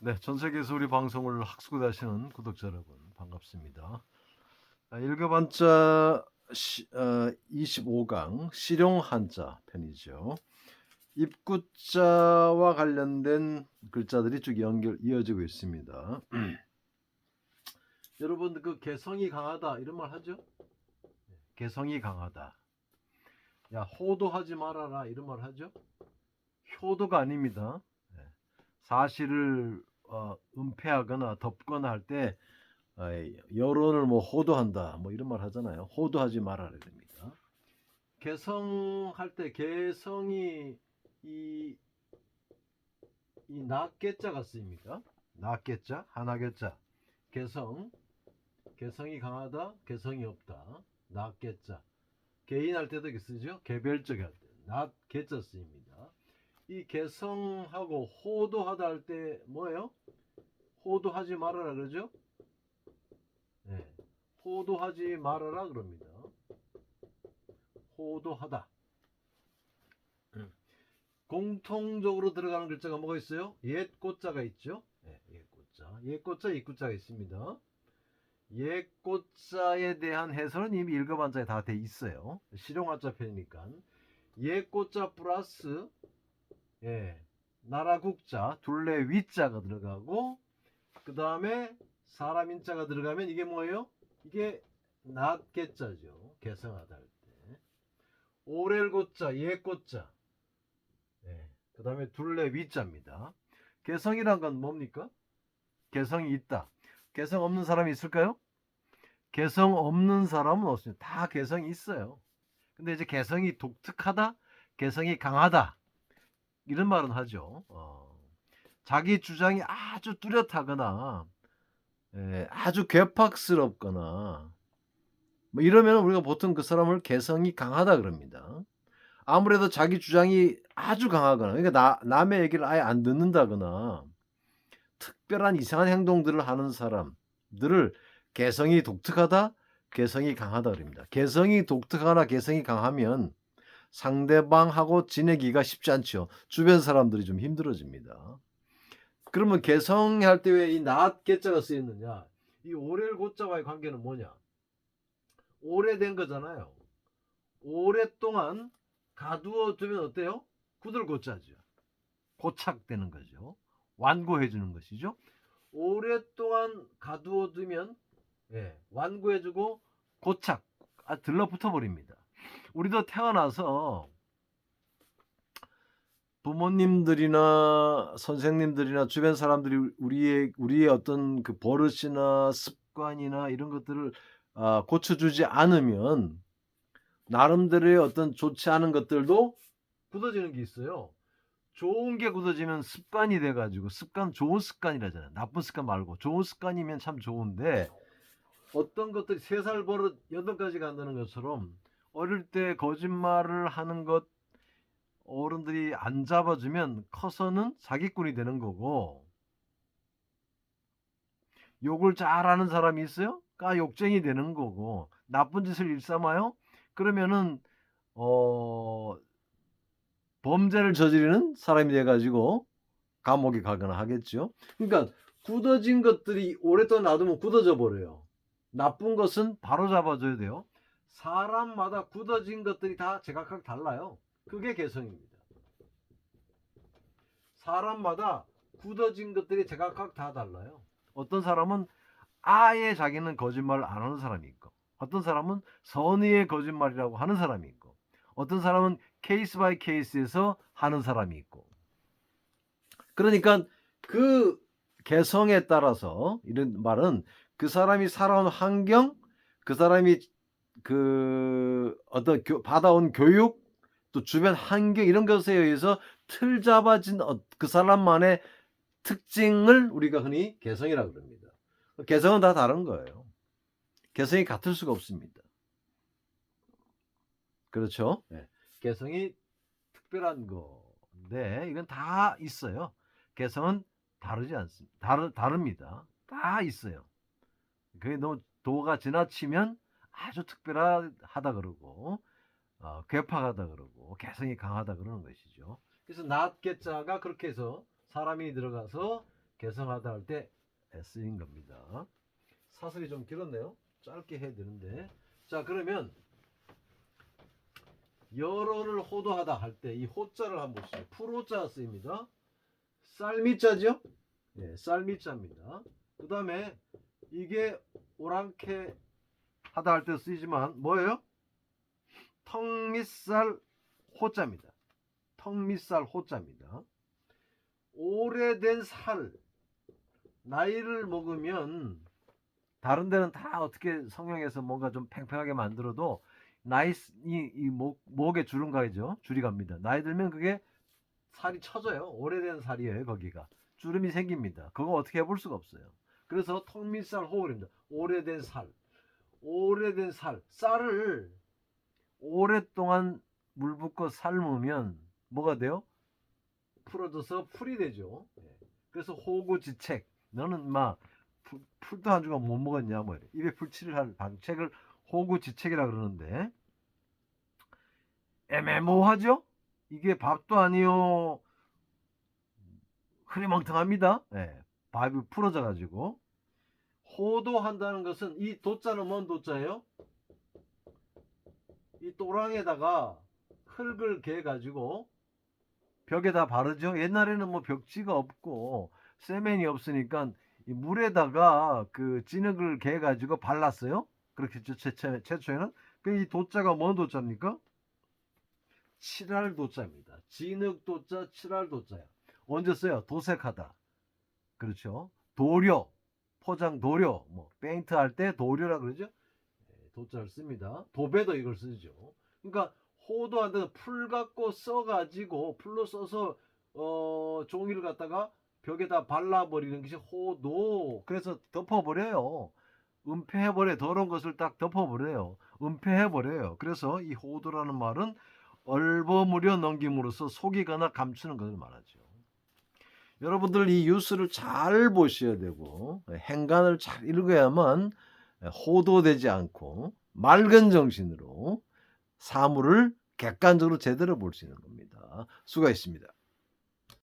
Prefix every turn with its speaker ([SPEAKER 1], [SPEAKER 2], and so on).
[SPEAKER 1] 네, 전 세계에서 우리 방송을 학습하시는 구독자 여러분 반갑습니다. 아, 읽어봤자 시, 어, 25강 실용 한자 편이죠. 입구자와 관련된 글자들이 쭉 연결 이어지고 있습니다. 여러분 그 개성이 강하다 이런 말 하죠? 개성이 강하다. 야 호도하지 말아라 이런 말 하죠? 효도가 아닙니다. 네. 사실을 어, 은폐하거나 덮거나 할 때 여론을 뭐 호도한다 뭐 이런 말 하잖아요. 호도하지 말아야 됩니다. 개성할 때 개성이 이, 이 낫개자가 쓰입니다. 낫개자, 하나개자, 개성, 개성이 강하다, 개성이 없다, 낫개자. 개인할 때도 쓰죠. 개별적 할 때, 낫개자 쓰입니다. 이 개성하고 호도하다 할 때 뭐예요? 호도하지 말아라 그러죠? 네. 호도하지 말아라 그럽니다. 호도하다. 음. 공통적으로 들어가는 글자가 뭐가 있어요? 옛 꽃자가 있죠? 네, 옛 꽃자. 옛 꽃자, 입구자가 있습니다. 옛 꽃자에 대한 해설은 이미 읽어반자에 다 돼 있어요. 실용한자 편이니까. 옛 꽃자 플러스 예, 나라 국자 둘레 위자가 들어가고 그 다음에 사람 인자가 들어가면 이게 뭐예요? 이게 낫개자죠. 개성하다 할 때. 오렐고자, 예고자. 예, 그 다음에 둘레 위자입니다. 개성이란 건 뭡니까? 개성이 있다. 개성 없는 사람이 있을까요? 개성 없는 사람은 없습니다. 다 개성이 있어요. 근데 이제 개성이 독특하다, 개성이 강하다. 이런 말은 하죠. 어, 자기 주장이 아주 뚜렷하거나 예, 아주 괴팍스럽거나 뭐 이러면 우리가 보통 그 사람을 개성이 강하다 그럽니다. 아무래도 자기 주장이 아주 강하거나 그러니까 나, 남의 얘기를 아예 안 듣는다거나 특별한 이상한 행동들을 하는 사람들을 개성이 독특하다, 개성이 강하다 그럽니다. 개성이 독특하거나 개성이 강하면 상대방하고 지내기가 쉽지 않죠. 주변 사람들이 좀 힘들어집니다. 그러면 개성할 때 왜 이 낫 개자가 쓰였느냐? 이 오렐 고자와의 관계는 뭐냐? 오래된 거잖아요. 오랫동안 가두어 두면 어때요? 구들 고자죠. 고착되는 거죠. 완고해 주는 것이죠. 오랫동안 가두어 두면 예, 완고해 주고 고착 아, 들러붙어 버립니다. 우리도 태어나서 부모님들이나 선생님들이나 주변 사람들이 우리의 우리의 어떤 그 버릇이나 습관이나 이런 것들을 아, 고쳐주지 않으면 나름대로의 어떤 좋지 않은 것들도 굳어지는 게 있어요. 좋은 게 굳어지면 습관이 돼가지고 습관 좋은 습관이라잖아요. 나쁜 습관 말고 좋은 습관이면 참 좋은데 어떤 것들이 세 살 버릇 여덟 가지 간다는 것처럼 어릴 때 거짓말을 하는 것 어른들이 안 잡아주면 커서는 사기꾼이 되는 거고 욕을 잘하는 사람이 있어요? 까 욕쟁이 되는 거고 나쁜 짓을 일삼아요? 그러면은 어 범죄를 저지르는 사람이 돼가지고 감옥에 가거나 하겠죠. 그러니까 굳어진 것들이 오랫동안 놔두면 굳어져 버려요. 나쁜 것은 바로 잡아줘야 돼요. 사람마다 굳어진 것들이 다 제각각 달라요. 그게 개성입니다. 사람마다 굳어진 것들이 제각각 다 달라요. 어떤 사람은 아예 자기는 거짓말을 안 하는 사람이 있고, 어떤 사람은 선의의 거짓말이라고 하는 사람이 있고, 어떤 사람은 케이스 바이 케이스에서 하는 사람이 있고. 그러니까 그 개성에 따라서 이런 말은 그 사람이 살아온 환경, 그 사람이 그 어떤 교, 받아온 교육 또 주변 환경 이런 것에 의해서 틀 잡아진 어, 그 사람만의 특징을 우리가 흔히 개성이라고 그럽니다. 개성은 다 다른 거예요. 개성이 같을 수가 없습니다. 그렇죠? 네. 개성이 특별한 건데 이건 다 있어요. 개성은 다르지 않습니다. 다르, 다릅니다. 다 있어요. 그게 너무 도가 지나치면 아주 특별하다 그러고 어, 괴팍하다 그러고 개성이 강하다 그러는 것이죠. 그래서 낫개자가 그렇게 해서 사람이 들어가서 개성하다 할 때 쓰인 겁니다. 사설이 좀 길었네요. 짧게 해야 되는데. 자, 그러면 여론을 호도하다 할 때 이 호자를 한번 보시죠. 풀호자 쓰입니다. 쌀미자죠? 예, 쌀미자입니다. 그 다음에 이게 오랑캐 하다 할 때 쓰이지만 뭐예요? 턱밑살 호자입니다. 턱밑살 호자입니다. 오래된 살 나이를 먹으면 다른 데는 다 어떻게 성형해서 뭔가 좀 팽팽하게 만들어도 나이 이, 이 목, 목에 주름 가죠 줄이 갑니다. 나이 들면 그게 살이 쳐져요. 오래된 살이에요 거기가 주름이 생깁니다. 그거 어떻게 해볼 수가 없어요. 그래서 턱밑살 호흡입니다. 오래된 살, 오래된 살, 쌀을 오랫동안 물 붓고 삶으면 뭐가 돼요? 풀어져서 풀이 되죠. 예. 그래서 호구지책. 너는 막 풀, 풀도 한 조각 못 먹었냐 뭐. 입에 풀칠을 할 방책을 호구지책이라 그러는데 애매모호하죠? 이게 밥도 아니요 흐리멍텅합니다. 예. 밥이 풀어져 가지고 호도한다는 것은 이 도자는 뭔 도자예요? 이 또랑에다가 흙을 개 가지고 벽에다 바르죠. 옛날에는 뭐 벽지가 없고 세면이 없으니까 이 물에다가 그 진흙을 개 가지고 발랐어요. 그렇게 최초에는 그 이 도자가 뭔 도자입니까? 칠할 도자입니다. 진흙 도자, 칠할 도자야. 언제 써요? 도색하다. 그렇죠. 도료, 포장 도료, 뭐 페인트 할 때 도료라 그러죠. 예, 도자를 씁니다. 도배도 이걸 쓰죠. 그러니까 호도한테 풀 갖고 써가지고 풀로 써서 어, 종이를 갖다가 벽에다 발라버리는 것이 호도. 그래서 덮어버려요. 은폐해버려 더러운 것을 딱 덮어버려요. 은폐해버려요. 그래서 이 호도라는 말은 얼버무려 넘김으로써 속이거나 감추는 것을 말하죠. 여러분들 이 뉴스를 잘 보셔야 되고 행간을 잘 읽어야만 호도되지 않고 맑은 정신으로 사물을 객관적으로 제대로 볼 수 있는 겁니다. 수고했습니다.